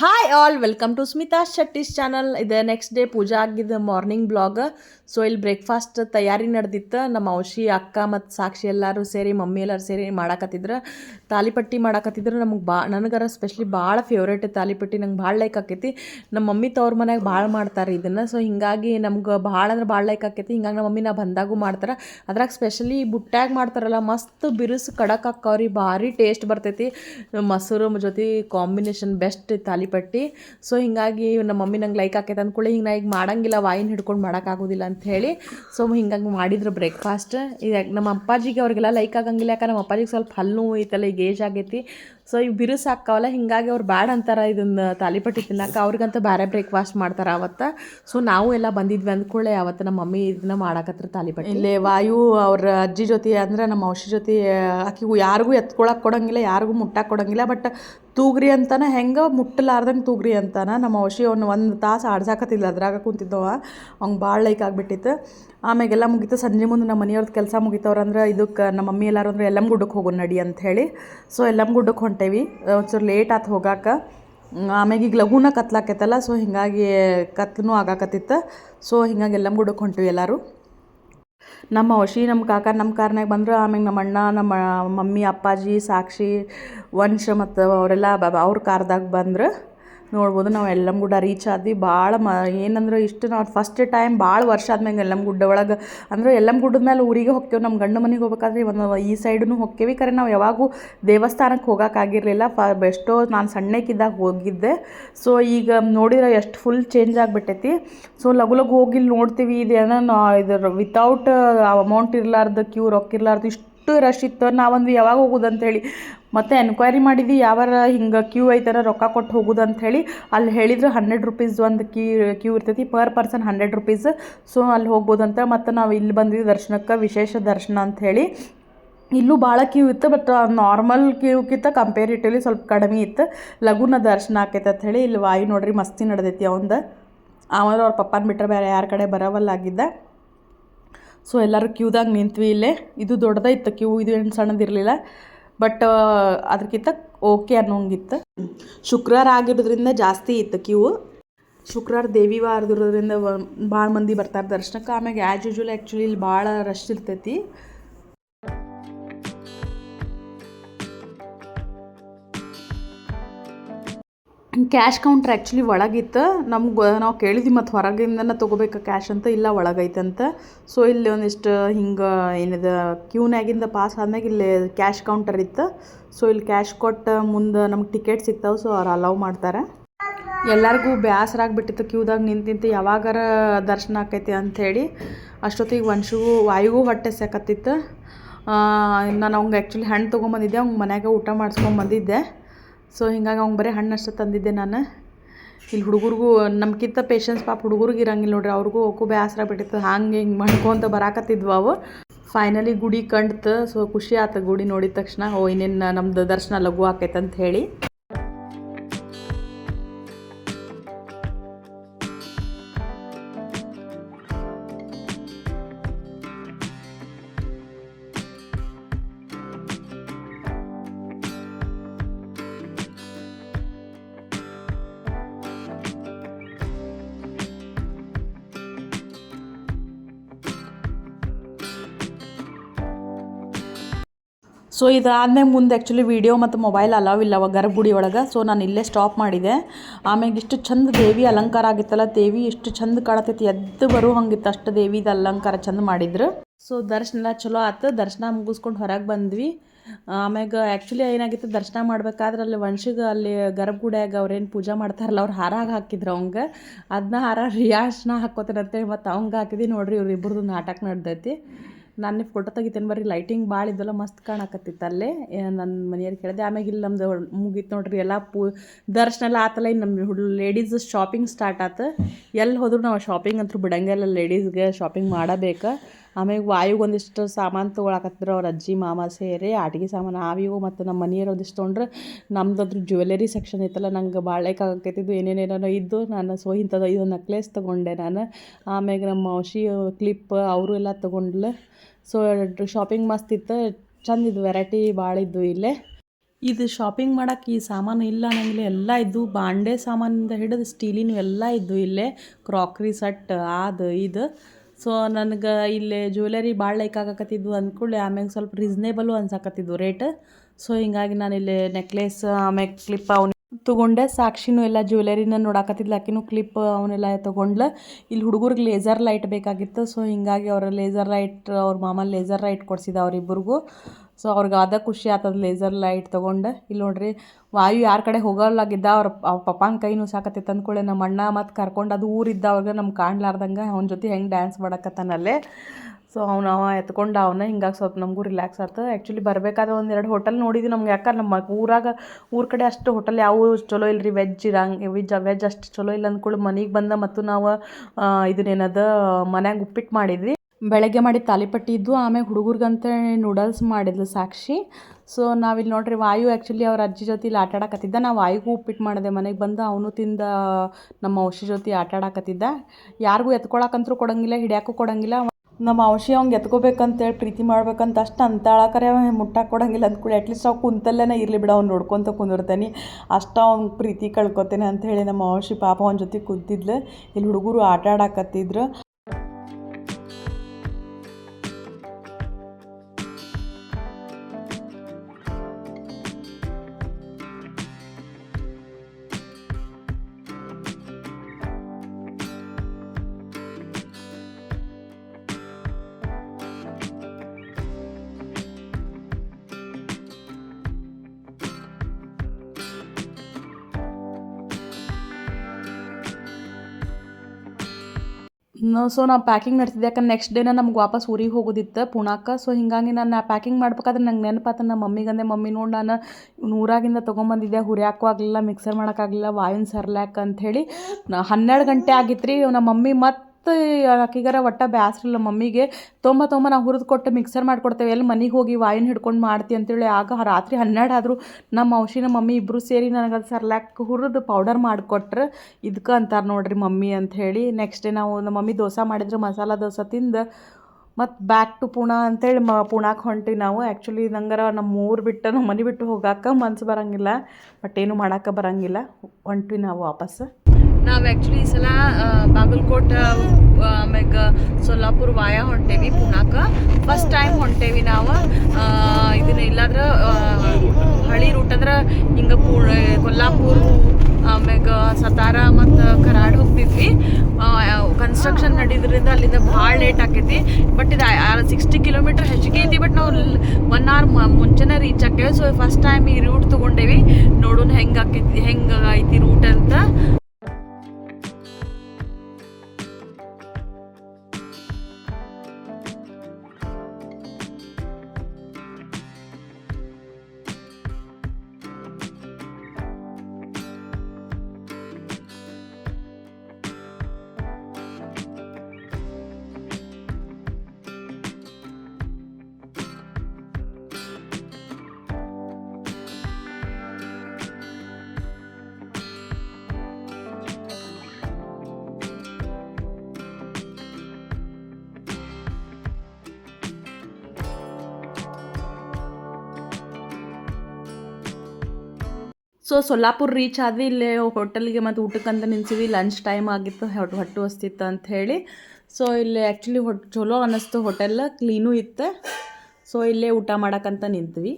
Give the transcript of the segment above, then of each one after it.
hi all welcome to Smita Shetty's channel ಇದು next day ಪೂಜಾ ಆಗಿದ್ದು morning blog so ಇಲ್ಲಿ breakfast ತಯಾರಿ ನಡೆದಿತ್ತು. ನಮ್ಮ ಔಷಿ, ಅಕ್ಕ ಮತ್ತು ಸಾಕ್ಷಿ ಎಲ್ಲರೂ ಸೇರಿ, ಮಮ್ಮಿ ಎಲ್ಲರೂ ಸೇರಿ ಮಾಡಾಕತ್ತಿದ್ರು. ತಾಲಿಪಟ್ಟಿ ಮಾಡಾಕತ್ತಿದ್ರು ನಮಗೆ ಬಾ, ನನಗರ ಸ್ಪೆಷಲಿ ಭಾಳ ಫೇವ್ರೇಟ್ ತಾಲಿಪಟ್ಟಿ. ನಂಗೆ ಭಾಳ ಲೈಕ್ ಆಕೈತಿ. ನಮ್ಮ ಮಮ್ಮಿ ತವ್ರ ಮನ್ಯಾಗ ಭಾಳ ಮಾಡ್ತಾರೆ ಇದನ್ನು. ಸೊ ಹಿಂಗಾಗಿ ನಮ್ಗೆ ಭಾಳ ಅಂದ್ರೆ ಭಾಳ ಲೈಕ್ ಆಕೈತಿ. ಹಿಂಗಾಗಿ ನಮ್ಮ ಮಮ್ಮಿ ನಾ ಬಂದಾಗೂ ಮಾಡ್ತಾರೆ. ಅದ್ರಾಗ ಸ್ಪೆಷಲಿ ಬುಟ್ಟ್ಯಾಗ ಮಾಡ್ತಾರಲ್ಲ, ಮಸ್ತ್ ಬಿರುಸು ಕಡಕ್ ಹಾಕವ್ರಿ. ಭಾರಿ ಟೇಸ್ಟ್ ಬರ್ತೈತಿ. ಮೊಸರು ಜೊತೆ ಕಾಂಬಿನೇಷನ್ ಬೆಸ್ಟ್ ತಾಲಿಪಟ್ಟಿ. ಸೊ ಹಿಂಗಾಗಿ ನಮ್ಮ ಮಮ್ಮಿ ನಂಗೆ ಲೈಕ್ ಆಕೈತೆ ಅಂದ್ಕೊಳ್ಳಿ ಹಿಂಗೆ ನಾ ಈಗ ಮಾಡಂಗಿಲ್ಲ, ವಾಯಿನ ಹಿಡ್ಕೊಂಡು ಮಾಡೋಕ್ಕಾಗೋದಿಲ್ಲ ಅಂತ. ಹೇಳಿ. ಸೊ ಹಿಂಗಾಗಿ ಮಾಡಿದ್ರು ಬ್ರೇಕ್ಫಾಸ್ಟ್ ಇದು ನಮ್ಮ ಅಪ್ಪಾಜಿಗೆ ಅವ್ರಿಗೆಲ್ಲ ಲೈಕ್ ಆಗಂಗಿಲ್ಲ ಯಾಕಂದ್ರೆ ನಮ್ಮ ಅಪ್ಪಾಜಿಗೆ ಸ್ವಲ್ಪ ಹಲ್ಲು ನೋವು ಐತಲ್ಲ ಈಗ ಏಜ್ ಆಗೈತಿ. ಸೊ ಇವು ಬಿರುಸು ಹಾಕ್ಕಾವಲ್ಲ ಹಿಂಗಾಗಿ ಅವ್ರು ಬ್ಯಾಡ ಅಂತಾರೆ ಇದನ್ನು ತಾಲಿಪಟ್ಟಿ ತಿನ್ನಕ್ಕೆ ಅವ್ರಿಗಂತ ಬೇರೆ ಬ್ರೇಕ್ಫಾಸ್ಟ್ ಮಾಡ್ತಾರೆ ಅವತ್ತು. ಸೊ ನಾವು ಎಲ್ಲ ಬಂದಿದ್ವಿ ಅಂದ್ಕೊಳ್ಳೆ ಅವತ್ತು ನಮ್ಮ ಮಮ್ಮಿ ಇದನ್ನ ಮಾಡಾಕತ್ರ ತಾಲಿಪಟ್ಟಿ. ಇಲ್ಲೇ ವಾಯು, ಅವ್ರ ಅಜ್ಜಿ ಜೊತೆ ಅಂದ್ರೆ ನಮ್ಮ ಔಷಧಿ ಜೊತೆ, ಆಕಿಗೂ ಯಾರಿಗೂ ಎತ್ಕೊಳಕ್ಕೆ ಕೊಡಂಗಿಲ್ಲ, ಯಾರಿಗೂ ಮುಟ್ಟಕ್ಕೆ ಕೊಡಂಗಿಲ್ಲ ಬಟ್ ತೂಗ್ರಿ ಅಂತಾನೆ ಹೆಂಗೆ ಮುಟ್ಟಲಾರ್ದಂಗೆ ತೂಗ್ರಿ ಅಂತಾನೆ. ನಮ್ಮ ಔಷಧಿ ಅವ್ನು ಒಂದು ತಾಸು ಆಡ್ಸಾಕತ್ತಿಲ್ಲ ಅದ್ರಾಗ ಕುಂತಿದ್ದವ. ಅವ್ನು ಭಾಳ ಲೈಕ್ ಆಗಿಬಿಟ್ಟಿತ್ತು. ಆಮೇಲೆಲ್ಲ ಮುಗಿತು. ಸಂಜೆ ಮುಂದೆ ನಮ್ಮ ಮನೆಯವ್ರದ್ದು ಕೆಲಸ ಮುಗಿತವ್ರಂದ್ರೆ ಇದಕ್ಕೆ ನಮ್ಮ ಮಮ್ಮಿ ಎಲ್ಲರೂ ಅಂದ್ರೆ ಎಲ್ಲಮ್ಮ ಗುಡ್ಡಕ್ಕೆ ಹೋಗೋಣ ನಡಿ ಅಂತ ಹೇಳಿ. ಸೊ ಎಲ್ಲಮ್ಮ ಗುಡ್ಡಕ್ಕೆ ಹೊಂಟೇವಿ ಒಂಚೂರು ಲೇಟ್ ಆತು ಹೋಗಾಕ. ಆಮ್ಯಾಗ ಈಗ ಲಘುನ ಕತ್ಲಾಕೈತಲ್ಲ ಸೊ ಹಿಂಗಾಗಿ ಕತ್ಲೂ ಆಗಾಕತ್ತಿತ್ತು. ಸೊ ಹಿಂಗಾಗಿ ಎಲ್ಲಮ್ಮ ಗುಡಕ್ಕೆ ಹೊಂಟಿವಿ ಎಲ್ಲರೂ. ನಮ್ಮ ವಶಿ ನಮ್ಮ ಕಾಕ ನಮ್ಮ ಕಾರ್ನಾಗ ಬಂದ್ರೆ ಆಮೇಲೆ ನಮ್ಮ ಅಣ್ಣ, ನಮ್ಮ ಮಮ್ಮಿ, ಅಪ್ಪಾಜಿ, ಸಾಕ್ಷಿ, ವಂಶ ಮತ್ತು ಅವರೆಲ್ಲ ಅವ್ರ ಕಾರ್ದಾಗ ಬಂದ್ರು. ನೋಡ್ಬೋದು, ನಾವು ಎಲ್ಲಮ್ಮ ಗುಡ್ಡ ರೀಚ್ ಆದ್ವಿ. ಭಾಳ ಮ, ಏನಂದ್ರೆ ಇಷ್ಟು ನಾವು ಫಸ್ಟ್ ಟೈಮ್ ಭಾಳ ವರ್ಷ ಆದ್ಮೇಲೆ ಎಲ್ಲಮ್ಮ ಗುಡ್ಡ ಒಳಗೆ. ಅಂದ್ರೆ ಎಲ್ಲಮ್ಮ ಗುಡ್ಡದ ಮೇಲೆ ಊರಿಗೆ ಹೋಗ್ತೇವೆ ನಮ್ಮ ಗಂಡ ಮನೆಗೆ ಹೋಗ್ಬೇಕಾದ್ರೆ ಒಂದು ಈ ಸೈಡೂ ಹೋಗ್ತೇವೆ. ಕರೆ ನಾವು ಯಾವಾಗೂ ದೇವಸ್ಥಾನಕ್ಕೆ ಹೋಗೋಕ್ಕಾಗಿರಲಿಲ್ಲ ಫ ಬೆಸ್ಟೋ ನಾನು ಸಣ್ಣಕ್ಕಿದ್ದಾಗ ಹೋಗಿದ್ದೆ. ಸೊ ಈಗ ನೋಡಿದ್ರೆ ಎಷ್ಟು ಫುಲ್ ಚೇಂಜ್ ಆಗಿಬಿಟ್ಟೈತಿ. ಸೊ ಲಘು ಲಘು ಹೋಗಿ ಇಲ್ಲಿ ನೋಡ್ತೀವಿ. ಇದೇನೋ ಇದ್ರ ವಿತೌಟ್ ಅಮೌಂಟ್ ಇರಲಾರ್ದು ಕ್ಯೂ ರೊಕ್ಕ ಇರಲಾರ್ದು ಇಷ್ಟು ರಶ್ ಇತ್ತು, ನಾವೊಂದು ಯಾವಾಗ ಹೋಗೋದು ಅಂತೇಳಿ ಮತ್ತೆ ಎನ್ಕ್ವೈರಿ ಮಾಡಿದ್ವಿ, ಯಾವಾರ ಹಿಂಗೆ ಕ್ಯೂ ಐತಾರ ರೊಕ್ಕ ಕೊಟ್ಟು ಹೋಗೋದು ಅಂಥೇಳಿ ಅಲ್ಲಿ ಹೇಳಿದ್ರು ಹಂಡ್ರೆಡ್ ರುಪೀಸ್ ಒಂದು ಕ್ಯೂ ಕ್ಯೂ ಇರ್ತೈತಿ per person hundred rupees so ಅಲ್ಲಿ ಹೋಗ್ಬೋದಂತ, ಮತ್ತು ನಾವು ಇಲ್ಲಿ ಬಂದ್ವಿ ದರ್ಶನಕ್ಕೆ, ವಿಶೇಷ ದರ್ಶನ ಅಂಥೇಳಿ ಇಲ್ಲೂ ಭಾಳ ಕ್ಯೂ ಇತ್ತು ಬಟ್ ನಾರ್ಮಲ್ ಕ್ಯೂಕ್ಕಿಂತ ಕಂಪೇರಿಟಿವ್ಲಿ ಸ್ವಲ್ಪ ಕಡಿಮೆ ಇತ್ತು. ಲಘುನ ದರ್ಶನ ಆಕೈತೆ ಅಂತ ಹೇಳಿ ಇಲ್ಲಿ ವಾಯು ನೋಡ್ರಿ ಮಸ್ತಿ ನಡೆದೈತಿ ಅವಂದು. ಆಮೇಲೆ ಅವ್ರ ಪಪ್ಪನ ಬಿಟ್ಟರೆ ಬೇರೆ ಯಾರ ಕಡೆ ಬರೋವಲ್ಲಾಗಿದ್ದ. ಸೊ ಎಲ್ಲರೂ ಕ್ಯೂದಾಗ ನಿಂತ್ವಿ ಇಲ್ಲೇ. ಇದು ದೊಡ್ಡದಾಗಿತ್ತು ಕ್ಯೂ ಇದು ಏನು ಸಣ್ಣದಿರಲಿಲ್ಲ. ಬಟ್ ಅದಕ್ಕಿಂತ ಓಕೆ ಅನ್ನೋಂಗಿತ್ತು. ಶುಕ್ರವಾರ ಆಗಿರೋದ್ರಿಂದ ಜಾಸ್ತಿ ಇತ್ತು ಕ್ಯೂ. ಶುಕ್ರವಾರ ದೇವಿ ವಾರದಿರೋದ್ರಿಂದ ಭಾಳ ಮಂದಿ ಬರ್ತಾರೆ ದರ್ಶನಕ್ಕೆ. ಆಮೇಲೆ ಆ್ಯಸ್ ಯೂಶ್ವಲ್ ಆ್ಯಕ್ಚುಲಿ ಇಲ್ಲಿ ಭಾಳ ರಶ್ ಇರ್ತೈತಿ. ಕ್ಯಾಶ್ ಕೌಂಟ್ರ್ ಆ್ಯಕ್ಚುಲಿ ಒಳಗಿತ್ತು. ನಮ್ಗೆ ನಾವು ಕೇಳಿದ್ವಿ ಮತ್ತು ಹೊರಗಿಂದನೇ ತೊಗೋಬೇಕು ಕ್ಯಾಶ್ ಅಂತ, ಇಲ್ಲ ಒಳಗೈತಂತ. ಸೊ ಇಲ್ಲಿ ಒಂದಿಷ್ಟು ಹಿಂಗೆ ಏನಿದೆ ಕ್ಯೂನಾಗಿಂದ ಪಾಸ್ ಆದ್ಮೇಲೆ ಇಲ್ಲಿ ಕ್ಯಾಶ್ ಕೌಂಟರ್ ಇತ್ತು. ಸೊ ಇಲ್ಲಿ ಕ್ಯಾಶ್ ಕೊಟ್ಟು ಮುಂದೆ ನಮ್ಗೆ ಟಿಕೆಟ್ ಸಿಗ್ತಾವೆ ಸೊ ಅವ್ರು ಅಲೌ ಮಾಡ್ತಾರೆ. ಎಲ್ಲರಿಗೂ ಬೇಸರ ಆಗಿಬಿಟ್ಟಿತ್ತು ಕ್ಯೂದಾಗ ನಿಂತು ನಿಂತು ಯಾವಾಗಾರ ದರ್ಶನ ಆಕೈತಿ ಅಂಥೇಳಿ ಅಷ್ಟೊತ್ತಿಗೆ ವಂಶಗೂ ವಾಯುಗೂ ಹೊಟ್ಟೆ ಸಾಕತ್ತಿತ್ತು. ನಾನು ಅವ್ಗೆ ಆ್ಯಕ್ಚುಲಿ ಹಣ್ಣು ತೊಗೊಂಬಂದಿದ್ದೆ ಅವ್ಗೆ ಮನ್ಯಾಗ ಊಟ ಮಾಡಿಸ್ಕೊಂಬಂದಿದ್ದೆ. ಸೊ ಹಿಂಗಾಗಿ ಅವ್ನು ಬರೀ ಹಣ್ಣು ಅಷ್ಟೇ ತಂದಿದ್ದೆ ನಾನು. ಇಲ್ಲಿ ಹುಡುಗರಿಗೂ ನಮ್ಗಿಂತ ಪೇಷನ್ಸ್ ಪಾಪ ಹುಡುಗರಿಗೆ ಇರಂಗಿಲ್ಲ ನೋಡ್ರಿ, ಅವ್ರಿಗೂ ಅವಕ್ಕೂ ಬೇಸರ ಬಿಟ್ಟಿತ್ತು. ಹಂಗೆ ಹಿಂಗೆ ಮಾಡ್ಕೊಂತ ಬರಾಕತ್ತಿದ್ವು ಅವು. ಫೈನಲಿ ಗುಡಿ ಕಂಡ್ತು ಸೊ ಖುಷಿ ಆಯ್ತು ಗುಡಿ ನೋಡಿದ ತಕ್ಷಣ. ಓ, ಇನ್ನೇನು ನಮ್ದು ದರ್ಶನ ಲಘು ಆಕೈತೆ ಅಂತ ಹೇಳಿ. ಸೊ ಇದಾದ್ಮೇಲೆ ಮುಂದೆ ಆ್ಯಕ್ಚುಲಿ ವೀಡಿಯೋ ಮತ್ತು ಮೊಬೈಲ್ ಅಲಾವ್ ಇಲ್ಲ ಗರ್ಭಗುಡಿ ಒಳಗೆ. ಸೊ ನಾನು ಇಲ್ಲೇ ಸ್ಟಾಪ್ ಮಾಡಿದೆ. ಆಮ್ಯಾಗ ಇಷ್ಟು ಚಂದ ದೇವಿ ಅಲಂಕಾರ ಆಗಿತ್ತಲ್ಲ, ದೇವಿ ಎಷ್ಟು ಚಂದ ಕಾಣತೈತಿ, ಎದ್ದು ಬರೋ ಹಂಗಿತ್ತು ಅಷ್ಟು ದೇವಿದು ಅಲಂಕಾರ ಚಂದ ಮಾಡಿದ್ರು. ಸೊ ದರ್ಶನ ಚಲೋ ಆತು. ದರ್ಶನ ಮುಗಿಸ್ಕೊಂಡು ಹೊರಗೆ ಬಂದ್ವಿ. ಆಮ್ಯಾಗ ಆ್ಯಕ್ಚುಲಿ ಏನಾಗಿತ್ತು, ದರ್ಶನ ಮಾಡ್ಬೇಕಾದ್ರೆ ಅಲ್ಲಿ ವಂಶಿಗೆ ಅಲ್ಲಿ ಗರ್ಭಗುಡಿಯಾಗ ಅವ್ರೇನು ಪೂಜೆ ಮಾಡ್ತಾರಲ್ಲ, ಅವ್ರು ಹಾರ ಹಾಕಿದ್ರು ಅವಂಗೆ. ಅದನ್ನ ಹಾರ ರಿಯಾಶ್ನ ಹಾಕೋತೇನೆ ಅಂತೇಳಿ ಮತ್ತು ಅವಂಗೆ ಹಾಕಿದ್ವಿ ನೋಡ್ರಿ ಇವ್ರು ಇಬ್ಬರದು ನಾಟಕ ನಡ್ದೈತಿ. ನಾನು ಫೋಟೋ ತೆಗಿತೇನೆ ಬರ್ರಿ ಲೈಟಿಂಗ್ ಭಾಳ ಇದ್ದಲ್ಲ ಮಸ್ತ್ ಕಾಣಕತ್ತಿತ್ತು ಅಲ್ಲೇ. ನನ್ನ ಮನೆಯವ್ರಿಗೆ ಕೇಳಿದೆ, ಆಮ್ಯಾಗ ಇಲ್ಲಿ ನಮ್ದು ಮುಗೀತು ನೋಡ್ರಿ, ಎಲ್ಲ ಪೂ, ದರ್ಶನ ಎಲ್ಲ ಆತಲ್ಲ ಇನ್ನು ನಮ್ಮ ಹುಡು ಲೇಡೀಸ್ ಶಾಪಿಂಗ್ ಸ್ಟಾರ್ಟ್ ಆತು. ಎಲ್ಲಿ ಹೋದ್ರು ನಾವು ಶಾಪಿಂಗ್ ಅಂತೂ ಬಿಡಂಗಿಲ್ಲ ಲೇಡೀಸ್ಗೆ ಶಾಪಿಂಗ್ ಮಾಡಬೇಕು. ಆಮ್ಯಾಗ ವಾಯುಗೆ ಒಂದಿಷ್ಟು ಸಾಮಾನು ತೊಗೊಳಕತ್ತಿದ್ರು ಅವ್ರ ಅಜ್ಜಿ, ಮಾಮ ಸೇರಿ, ಆಟಿಗೆ ಸಾಮಾನು ಆವಿವು ಮತ್ತು ನಮ್ಮ ಮನೆಯವ್ರು ಒಂದಿಷ್ಟು ತೊಗೊಂಡ್ರೆ ನಮ್ದು ಜ್ಯುವೆಲರಿ ಸೆಕ್ಷನ್ ಐತಲ್ಲ ನಂಗೆ ಭಾಳ ಆಕೈತಿದ್ದು ಏನೇನೇನೋ ಇದ್ದು, ನಾನು ಸೊ ಇಂಥದ್ದು ಇದು ನೆಕ್ಲೆಸ್ ತೊಗೊಂಡೆ ನಾನು. ಆಮ್ಯಾಗ ನಮ್ಮ ಮಾವಶಿ ಕ್ಲಿಪ್ ಅವರು ಎಲ್ಲ ತೊಗೊಂಡ್ಲು. ಸೊ ಶಾಪಿಂಗ್ ಮಸ್ತ್ ಇತ್ತು. ಚಂದ ಇದು ವೆರೈಟಿ ಭಾಳ ಇದ್ದು ಇಲ್ಲೇ. ಇದು ಶಾಪಿಂಗ್ ಮಾಡಕ್ಕೆ ಈ ಸಾಮಾನು ಇಲ್ಲ ಅನ್ನಂಗಿಲ್ಲ. ಎಲ್ಲ ಇದ್ದು ಬಾಂಡೆ ಸಾಮಾನಿಂದ ಹಿಡಿದು ಸ್ಟೀಲಿನೂ ಎಲ್ಲ ಇದ್ದು ಇಲ್ಲೇ. ಕ್ರಾಕ್ರಿ ಸಟ್ ಅದು ಇದು. ಸೊ ನನಗೆ ಇಲ್ಲೇ ಜ್ಯುವೆಲರಿ ಭಾಳ ಲೈಕ್ ಆಗಕತ್ತಿದ್ದು ಅಂದ್ಕೊಳ್ಳಿ ಆಮ್ಯಾಗ ಸ್ವಲ್ಪ ರೀಸ್ನೇಬಲು ಅನ್ಸಕತ್ತಿದ್ದು ರೇಟ್ ಸೊ ಹೀಗಾಗಿ ನಾನು ಇಲ್ಲಿ ನೆಕ್ಲೆಸ್ ಆಮ್ಯಾಗ ಕ್ಲಿಪ್ ಅವ್ನು ತೊಗೊಂಡೆ. ಸಾಕ್ಷಿನೂ ಎಲ್ಲ ಜ್ಯುವೆಲರಿನ ನೋಡಾಕತ್ತಿದ್ಲು. ಆಕಿನೂ ಕ್ಲಿಪ್ ಅವನ್ನೆಲ್ಲ ತೊಗೊಂಡ್ಲ. ಇಲ್ಲಿ ಹುಡುಗರಿಗೆ ಲೇಸರ್ ಲೈಟ್ ಬೇಕಾಗಿತ್ತು. ಸೊ ಹಿಂಗಾಗಿ ಅವ್ರ ಲೇಸರ್ ಲೈಟ್ ಅವ್ರ ಮಾಮ ಲೇಸರ್ ಲೈಟ್ ಕೊಡಿಸಿದ ಅವ್ರಿಬ್ಬರಿಗೂ ಸೊ ಅವ್ರಿಗೆ ಅದ ಖುಷಿ ಆತದ ಲೇಸರ್ ಲೈಟ್ ತೊಗೊಂಡು. ಇಲ್ಲಿ ನೋಡ್ರಿ, ವಾಯು ಯಾರ ಕಡೆ ಹೋಗಲಾಗಿದ್ದ ಅವ್ರ ಪಪ್ಪನ ಕೈನೂ ಸಾಕತ್ತೈತೆ ಅಂದ್ಕೊಳ್ಳೆ ನಮ್ಮ ಅಣ್ಣ ಮತ್ತು ಕರ್ಕೊಂಡು ಅದು ಊರಿದ್ದ ಅವ್ರಿಗೆ ನಮ್ಗೆ ಕಾಣ್ಲಾರ್ದಂಗೆ ಅವನ ಜೊತೆ ಹೆಂಗೆ ಡ್ಯಾನ್ಸ್ ಮಾಡಕತ್ತಾನಲ್ಲೇ. ಸೊ ಅವ್ನು ಅವ ಎತ್ಕೊಂಡು ಅವನ, ಹಿಂಗಾಗಿ ಸ್ವಲ್ಪ ನಮಗೂ ರಿಲ್ಯಾಕ್ಸ್ ಆಯ್ತು ಆ್ಯಕ್ಚುಲಿ ಬರಬೇಕಾದ್ರೆ ಒಂದೆರಡು ಹೋಟೆಲ್ ನೋಡಿದ್ವಿ ನಮ್ಗೆ. ಯಾಕಂದ್ರೆ ನಮ್ಮ ಊರಾಗ, ಊರ ಕಡೆ ಅಷ್ಟು ಹೋಟೆಲ್ ಯಾವೂ ಚಲೋ ಇಲ್ಲ ರೀ ವೆಜ್ ಇರಂಗೆ ವೆಜ್ ವೆಜ್ ಅಷ್ಟು ಚಲೋ ಇಲ್ಲ ಅಂದ್ಕೊಳ್ಳಿ ಮನೆಗೆ ಬಂದ ಮತ್ತು ನಾವು ಇದನ್ನೇನದ, ಮನ್ಯಾಗ ಉಪ್ಪಿಟ್ಟು ಮಾಡಿದ್ವಿ. ಬೆಳಗ್ಗೆ ಮಾಡಿ ತಾಲಿಪಟ್ಟಿ ಇದ್ದು ಆಮೇಲೆ ಹುಡುಗರ್ಗಂತ ನೂಡಲ್ಸ್ ಮಾಡಿದ್ಲು ಸಾಕ್ಷಿ. ಸೊ ನಾವಿಲ್ಲಿ ನೋಡ್ರಿ, ವಾಯು ಆ್ಯಕ್ಚುಲಿ ಅವ್ರ ಅಜ್ಜಿ ಜೊತೆ ಇಲ್ಲಿ ಆಟ ಆಡಕತ್ತಿದ್ದ. ನಾ ವಾಯುಗೂ ಉಪ್ಪಿಟ್ಟು ಮಾಡಿದೆ. ಮನೆಗೆ ಬಂದು ಅವನು ತಿಂದ ನಮ್ಮ ಔಷಧಿ ಜೊತೆ ಆಟ ಆಡಕತ್ತಿದ್ದ. ಯಾರಿಗೂ ಎತ್ಕೊಳಕಂತರೂ ಕೊಡಂಗಿಲ್ಲ, ಹಿಡಿಯಾಕೂ ಕೊಡಂಗಿಲ್ಲ. ನಮ್ಮ ಔಷಧಿ ಅವ್ನಿಗೆ ಎತ್ಕೋಬೇಕಂತೇಳಿ ಪ್ರೀತಿ ಮಾಡ್ಬೇಕಂತ ಅಷ್ಟು ಅಂತಾಳಕರೆ ಮುಟ್ಟಾಕ ಕೊಡಂಗಿಲ್ಲ ಅಂದ್ಕೊಳ್ಳಿ ಅಟ್ಲೀಸ್ಟ್ ಅವ್ ಕುಂತಲ್ಲೇ ಇರಲಿ ಬಿಡ, ಅವ್ನು ನೋಡ್ಕೊತ ಕುಂದಿರ್ತಾನೆ. ಅಷ್ಟು ಅವ್ನ ಪ್ರೀತಿ ಕಳ್ಕೊತೇನೆ ಅಂತ ಹೇಳಿ ನಮ್ಮ ಔಷಧಿ ಪಾಪ ಅವನ ಜೊತೆ ಕುಂತಿದ್ಲು. ಇಲ್ಲಿ ಹುಡುಗರು ಆಟ ಆಡಕತ್ತಿದ್ರು ಸೊ ನಾವು ಪ್ಯಾಕಿಂಗ್ ನಡೆಸಿದ್ದೆ. ಯಾಕಂದ್ರೆ ನೆಕ್ಸ್ಟ್ ಡೇನ ನಮ್ಗೆ ವಾಪಸ್ ಊರಿಗೆ ಹೋಗೋದಿತ್ತು ಪುಣಾಕ. ಸೊ ಹಿಂಗಾಗಿ ನಾನು ಪ್ಯಾಕಿಂಗ್ ಮಾಡ್ಬೇಕಾದ್ರೆ ನಂಗೆ ನೆನಪಾತ. ನಮ್ಮ ಮಮ್ಮಿಗಂದೆ ಮಮ್ಮಿ ನೋಡಿ ನಾನು ನೂರಾಗಿಂದ ತೊಗೊಂಬಂದಿದ್ದೆ. ಹುರಿಯಾಕೂ ಆಗಲಿಲ್ಲ ಮಿಕ್ಸರ್ ಮಾಡೋಕ್ಕಾಗಲಿಲ್ಲ ವಾಯಿನ ಸರ್ಲ್ಯಾಕ ಅಂಥೇಳಿ ಹನ್ನೆರಡು ಗಂಟೆ ಆಗಿತ್ತು ರೀ ನಮ್ಮ ಮಮ್ಮಿ ಮತ್ತು ಆಕಿಗಾರ ಒಟ್ಟ ಬ್ಯಾಸ್ರಿಲ್ಲ ಮಮ್ಮಿಗೆ. ತೊಂಬ ತೊಂಬ ನಾವು ಹುರಿದು ಕೊಟ್ಟು ಮಿಕ್ಸರ್ ಮಾಡಿಕೊಡ್ತೇವೆ. ಎಲ್ಲಿ ಮನೆಗೆ ಹೋಗಿ ವಾಯಿನ ಹಿಡ್ಕೊಂಡು ಮಾಡ್ತಿ ಅಂತೇಳಿ ಆಗ ರಾತ್ರಿ ಹನ್ನೆರಡು ಆದರೂ ನಮ್ಮ ನಮ್ಮ ಮಮ್ಮಿ ಇಬ್ಬರು ಸೇರಿ ನನಗೆ ಅದು ಸರ್ಲ್ಯಾಕ್ ಹುರಿದು ಪೌಡರ್ ಮಾಡಿಕೊಟ್ರೆ. ಇದಕ್ಕೆ ಅಂತಾರೆ ನೋಡ್ರಿ ಮಮ್ಮಿ ಅಂತ ಹೇಳಿ. ನೆಕ್ಸ್ಟ್ ಡೇ ನಾವು ನಮ್ಮ ಮಮ್ಮಿ ದೋಸೆ ಮಾಡಿದ್ರೆ, ಮಸಾಲ ದೋಸೆ ತಿಂದು. ಮತ್ತು ಬ್ಯಾಕ್ ಟು ಪುಣಾ ಅಂತೇಳಿ ಮ ಪುಣಾಕ್ಕೆ ಹೊಂಟಿ ನಾವು. ಆ್ಯಕ್ಚುಲಿ ನಂಗರ ನಮ್ಮ ಊರು ಬಿಟ್ಟು ನಮ್ಮ ಮನೆ ಬಿಟ್ಟು ಹೋಗಾಕ ಮನ್ಸು ಬರಂಗಿಲ್ಲ. ಬಟ್ ಏನು ಮಾಡೋಕೆ ಬರಂಗಿಲ್ಲ. ಹೊಂಟ್ವಿ ನಾವು ವಾಪಸ್. ನಾವು ಆ್ಯಕ್ಚುಲಿ ಈ ಸಲ ಬಾಗಲಕೋಟ ಆಮ್ಯಾಗ ಸೊಲ್ಲಾಪುರ ವಾಯ ಹೊಂಟೇವಿ, ಪುಣಾಕ. ಫಸ್ಟ್ ಟೈಮ್ ಹೊಂಟೇವಿ ನಾವು. ಇದನ್ನ ಇಲ್ಲಾಂದ್ರೆ ಹಳಿ ರೂಟ್ ಅಂದ್ರೆ ಹಿಂಗೆ ಪೂ ಕೊಲ್ಲಾಪುರ, ಆಮ್ಯಾಗ ಸತಾರ ಮತ್ತು ಕರಾಡ್ ಹೋಗ್ತಿದ್ವಿ. ಕನ್ಸ್ಟ್ರಕ್ಷನ್ ನಡೀದ್ರಿಂದ ಅಲ್ಲಿಂದ ಭಾಳ ಲೇಟ್ ಆಕೈತಿ. ಬಟ್ ಇದು ಸಿಕ್ಸ್ಟಿ ಕಿಲೋಮೀಟರ್ ಹೆಚ್ಚಿಗೆ ಐತಿ ಬಟ್ ನಾವು ಒನ್ ಅವರ್ ಮುಂಚೆನೇ ರೀಚ್ ಆಕೇವಿ ಸೊ ಫಸ್ಟ್ ಟೈಮ್ ಈ ರೂಟ್ ತೊಗೊಂಡೇವಿ. ನೋಡೋಣ ಹೆಂಗೆ ಆಕೈತಿ, ಹೆಂಗೆ ಐತಿ ರೂಟ್ ಅಂತ. ಸೊ ಸೊಲ್ಲಾಪುರ ರೀಚ್ ಆದ್ವಿ, ಇಲ್ಲೇ ಹೋಟೆಲ್ಗೆ ಮತ್ತು ಊಟಕ್ಕಂತ ನಿಲ್ಸಿವಿ ಲಂಚ್ ಟೈಮ್ ಆಗಿತ್ತು ಹೊಟ್ಟು ಹೊಟ್ಟು ಹಸ್ತಿತ್ತು ಅಂತ ಹೇಳಿ. ಸೊ ಇಲ್ಲಿ ಆ್ಯಕ್ಚುಲಿ ಹೊಟ್ ಚಲೋ ಅನ್ನಿಸ್ತು ಹೋಟೆಲ್ ಕ್ಲೀನೂ ಇತ್ತು. ಸೊ ಇಲ್ಲೇ ಊಟ ಮಾಡಕ್ಕಂತ ನಿಂತ್ವಿ.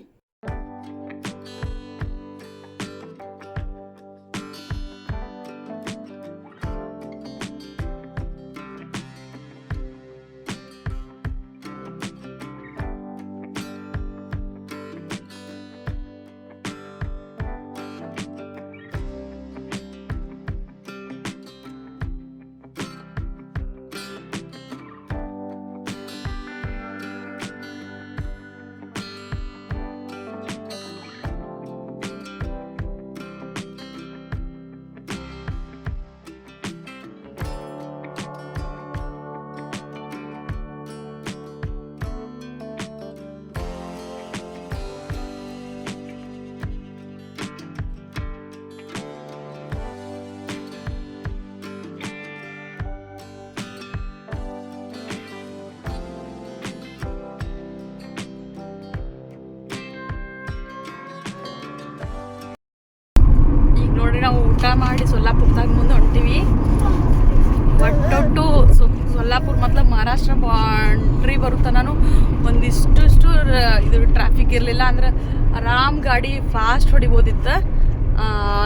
ಟ್ರಾಫಿಕ್ ಇರಲಿಲ್ಲ ಅಂದ್ರೆ ಆರಾಮ್ ಗಾಡಿ ಫಾಸ್ಟ್ ಹೊಡಿಬೋದಿತ್ತು.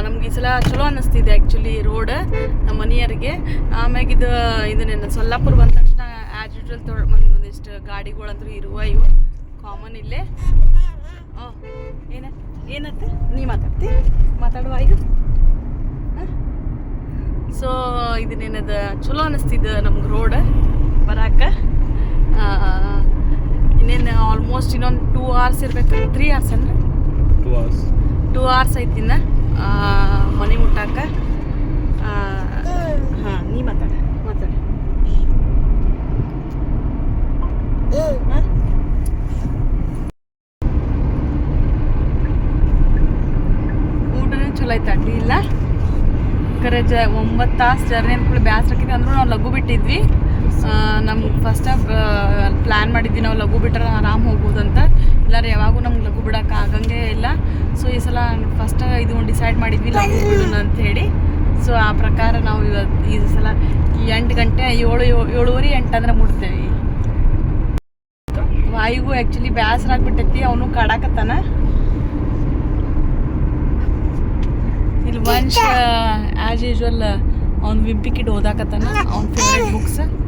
ನಮ್ಗೆ ಈ ಸಲ ಚಲೋ ಅನ್ನಿಸ್ತಿದೆ ಆ್ಯಕ್ಚುಲಿ ರೋಡ್ ನಮ್ಮ ಮನೆಯವರಿಗೆ ಆಮ್ಯಾಗ ಇದು ಇದನ್ನೇನು ಸೊಲ್ಲಾಪುರ ಬಂದ ತಕ್ಷಣ ಆ್ಯಸ್ ಯೂಶ್ವಲ್ ತೊಳ್, ಒಂದು, ಒಂದಿಷ್ಟು ಗಾಡಿಗಳಂತೂ ಇರುವ ಇವು. ಕಾಮನ್ ಇಲ್ಲೇ. ಏನ, ಏನತ್ತ? ನೀ ಮಾತಾಡ್ತಿ? ಮಾತಾಡುವ ಈಗ? ಸೊ ಇದನ್ನೇನದ ಚಲೋ ಅನ್ನಿಸ್ತಿದ್ದು ನಮ್ಗೆ ರೋಡ್ ಬರಾಕ. ಇನ್ನೇನು ಆಲ್ಮೋಸ್ಟ್ ಇನ್ನೊಂದು ಟೂ ಅವರ್ಸ್ ಇರ್ಬೇಕು. ತ್ರೀ ಅವರ್ಸ್ ಅಂದ್ರೆ? ಟೂ ಅವರ್ಸ್ ಟೂ ಅವರ್ಸ್ ಐತಿನ್ನ ಮನೆ ಮುಟ್ಟಾಕ? ಹಾಂ ನೀ ಮಾತಾಡ ಮಾತಾಡ. ಊಟನೂ ಚಲೋ ಐತೆ ಅಡ್ಡಿ ಇಲ್ಲ. ಕರೆ ಜ ಒಂಬತ್ತು ತಾಸು ಜರ್ನಿ ಅಂದ್ಕೊಳ್ಳಿ ಬ್ಯಾಸ್ರ ಆಕಿದೆ ಅಂದ್ರೂ ನಾವು ಲಘು ಬಿಟ್ಟಿದ್ವಿ. ನಮ್ಗೆ ಫಸ್ಟ್ ಪ್ಲ್ಯಾನ್ ಮಾಡಿದ್ವಿ ನಾವು ಲಘು ಬಿಟ್ರೆ ಆರಾಮ್ ಹೋಗ್ಬೋದು ಅಂತ ಇಲ್ಲಾರ ಯಾವಾಗೂ ನಮ್ಗೆ ಲಘು ಬಿಡೋಕೆ ಆಗಂಗೆ ಇಲ್ಲ. ಸೊ ಈ ಸಲ ಫಸ್ಟ್ ಇದು ಡಿಸೈಡ್ ಮಾಡಿದ್ವಿ ಲಘು ಬಿಡೋಣ ಅಂತ ಹೇಳಿ. ಸೊ ಆ ಪ್ರಕಾರ ನಾವು ಇವತ್ತು ಈ ಸಲ ಎಂಟು ಗಂಟೆ, ಏಳು, ಏಳು- ಏಳುವರೆ ಎಂಟು ಅಂದ್ರೆ ಮುಟ್ತೇವೆ. ವಾಯುಗೂ ಆ್ಯಕ್ಚುಲಿ ಬೇಸರ ಆಗ್ಬಿಟ್ಟೈತಿ, ಅವನು ಕಾಡಾಕತ್ತಾನ. ಇಲ್ಲಿ ವಂಶ ಆ್ಯಸ್ ಯೂಶ್ವಲ್ ಅವ್ನು ವಿಂಪಿಕಿಟ್ ಓದಾಕತ್ತಾನ, ಅವ್ನ favourite books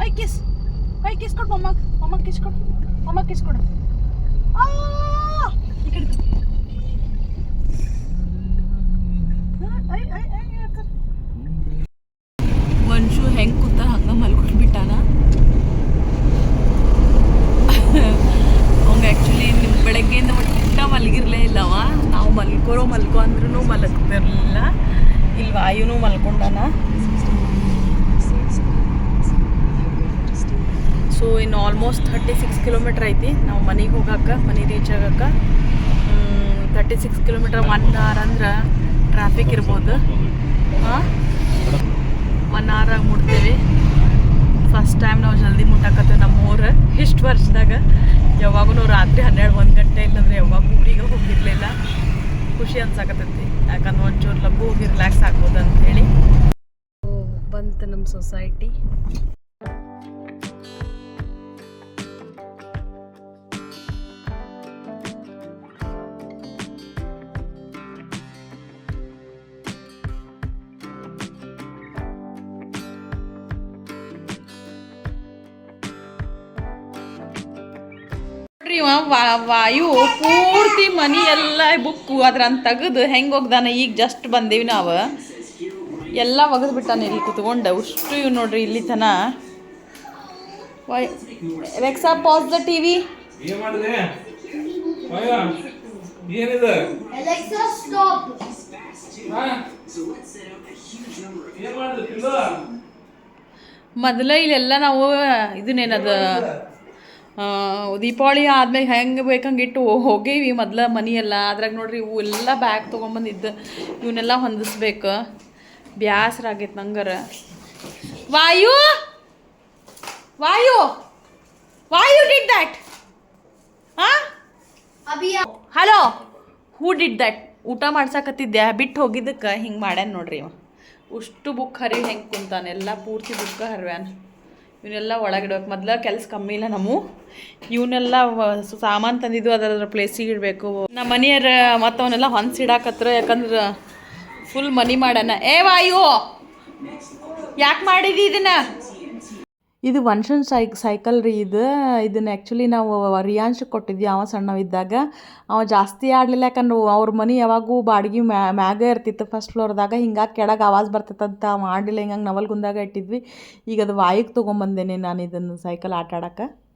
I kiss I kiss ಕೊಡು ಮಮ್ಮ ಮಮ್ಮ ಕಿಸ್ ಕೊಡು ಮಮ್ಮ ಕಿಸ್ ಕೊಡು ಆ! ಈ ಕಡೆ ಐ, ಐ, ಐ, ಯಾಕ? ವಂಶು ಹೆಂಗ್ ಕೂತ ಹಂಗ ಮಲ್ಕೊಂಡ್ಬಿಟ್ಟಾನ ಅವಂಗ ಆ್ಯಕ್ಚುಲಿ ನಿಮ್ಮ ಬೆಳಗ್ಗೆಯಿಂದ ಒಟ್ಟ ಮಲಗಿರ್ಲೇ ಇಲ್ಲವ ನಾವು ಮಲ್ಕೋರೋ ಮಲ್ಕೋ ಅಂದ್ರೂ ಮಲಗ್ತಿರ್ಲಿಲ್ಲ ಇಲ್ಲಿ ಮಲ್ಕೊಂಡನ? ಸೊ ಇನ್ನು ಆಲ್ಮೋಸ್ಟ್ ಥರ್ಟಿ ಸಿಕ್ಸ್ ಕಿಲೋಮೀಟ್ರ್ ಐತಿ. ನಾವು ಮನೆಗೆ ಹೋಗಕ್ಕೆ ಮನೆ ರೀಚ್ ಆಗಕ್ಕೆ. Thirty six kilometre one hour ಅಂದ್ರೆ ಟ್ರಾಫಿಕ್ ಇರ್ಬೋದು. ಹಾಂ? ಒನ್ ಅವರಾಗ ಮುಟ್ತೇವೆ. ಫಸ್ಟ್ ಟೈಮ್ ನಾವು ಜಲ್ದಿ ಮುಟ್ಟಾಕತ್ತೆ ನಮ್ಮ ಊರ. ಇಷ್ಟು ವರ್ಷದಾಗ ಯಾವಾಗೂ ರಾತ್ರಿ ಹನ್ನೆರಡು, ಒಂದು ಗಂಟೆ ಇಲ್ಲಂದ್ರೆ ಯಾವಾಗ ಊರಿಗೆ ಹೋಗಿರಲಿಲ್ಲ. ಖುಷಿ ಅನ್ಸಕತ್ತೈತಿ. ಯಾಕಂದ್ರೆ ಒಂಚೂರು ಲಘು ಹೋಗಿ ರಿಲ್ಯಾಕ್ಸ್ ಆಗ್ಬೋದು ಅಂತ ಹೇಳಿ ಬಂತು ನಮ್ಮ ಸೊಸೈಟಿ ವಾಯು ಪೂರ್ತಿ ಮನಿ ಎಲ್ಲ ಬುಕ್ಕು ಅದ್ರಂತ ತೆಗೆದು ಹೆಂಗೆ ಹೋಗ್ದಾನ ಈಗ ಜಸ್ಟ್ ಬಂದೇವಿ ನಾವು. ಎಲ್ಲ ಒಗೆದು ಬಿಟ್ಟಾನೆ ಇಲ್ಲಿ ಕುತ್ಕೊಂಡು. ಅಷ್ಟು ಇವು ನೋಡ್ರಿ ಇಲ್ಲಿ ತನ. ರೆಕ್ಸಾ ಪಾಸ್ ದ ಟಿ ವಿ ಮೊದಲ ಇಲ್ಲೆಲ್ಲ ನಾವು ಇದನ್ನೇನದ ದೀಪಾವಳಿ ಆದ್ಮೇಲೆ ಹೆಂಗೆ ಬೇಕಂಗೆ ಇಟ್ಟು ಹೋಗೇವಿ ಮೊದಲ ಮನಿ ಎಲ್ಲ ಅದ್ರಾಗ ನೋಡ್ರಿ ಇವು ಎಲ್ಲ ಬ್ಯಾಗ್ ತೊಗೊಂಬಂದಿದ್ದು. ಇವನ್ನೆಲ್ಲ ಹೊಂದಿಸ್ಬೇಕು. ಬ್ಯಾಸರ ಆಗೈತೆ ನಂಗರ. Vayu! Vayu! Vayu did that hello who did that ಊಟ ಮಾಡ್ಸಕತ್ತಿದ್ದೆ ಬಿಟ್ಟು ಹೋಗಿದ್ದಕ್ಕೆ? ಹಿಂಗೆ ಮಾಡ್ಯಾನ ನೋಡ್ರಿ ಇವ. ಅಷ್ಟು ಬುಕ್ ಹರಿ ಹೆಂಗೆ ಕುಂತಾನೆ? ಎಲ್ಲ ಪೂರ್ತಿ ಬುಕ್ ಹರಿವ್ಯಾನ ಇವನ್ನೆಲ್ಲ ಒಳಗಿಡ್ಬೇಕು. ಮೊದಲ ಕೆಲಸ ಕಮ್ಮಿ ಇಲ್ಲ ನಮ್ಮ. ಇವನ್ನೆಲ್ಲ ಸಾಮಾನು ತಂದಿದ್ದು ಅದರ ಪ್ಲೇಸಿಗೆ ಇಡಬೇಕು. ನಮ್ಮ ಮನೆಯರ ಮತ್ತವನ್ನೆಲ್ಲ ಹೊಂದ್ಸಿಡಾಕತ್ರ ಯಾಕಂದ್ರೆ ಫುಲ್ ಮನಿ ಮಾಡೋಣ. ಏ, ವಾಯು! ಯಾಕೆ ಮಾಡಿದಿ ಇದನ್ನ? ಇದು ವಂಶನ್ ಸೈ ಸೈಕಲ್ ರೀ ಇದು. ಇದನ್ನ ಆ್ಯಕ್ಚುಲಿ ನಾವು ರಿಯಾಂಶ ಕೊಟ್ಟಿದ್ವಿ ಅವ ಸಣ್ಣವಿದ್ದಾಗ. ಅವ ಜಾಸ್ತಿ ಆಡಲಿಲ್ಲ ಯಾಕಂದ್ರೆ ಅವ್ರ ಮನೆ ಯಾವಾಗೂ ಬಾಡಿಗೆ ಮ್ಯಾ, ಮ್ಯಾಗ ಇರ್ತಿತ್ತು ಫಸ್ಟ್ ಫ್ಲೋರ್ದಾಗ ಹಿಂಗಾಗಿ ಕೆಳಗೆ ಆವಾಜ್ ಬರ್ತೈತಂತ ಅವ ಆಡಲಿಲ್ಲ. ಹಿಂಗಾಗಿ ನವಲ್ಗುಂದಾಗ ಇಟ್ಟಿದ್ವಿ. ಈಗ ಅದು ವಾಯಿಗೆ ತೊಗೊಂಬಂದೇನೆ ನಾನು ಇದನ್ನು ಸೈಕಲ್ ಆಟ ಆಡಕ್ಕೆ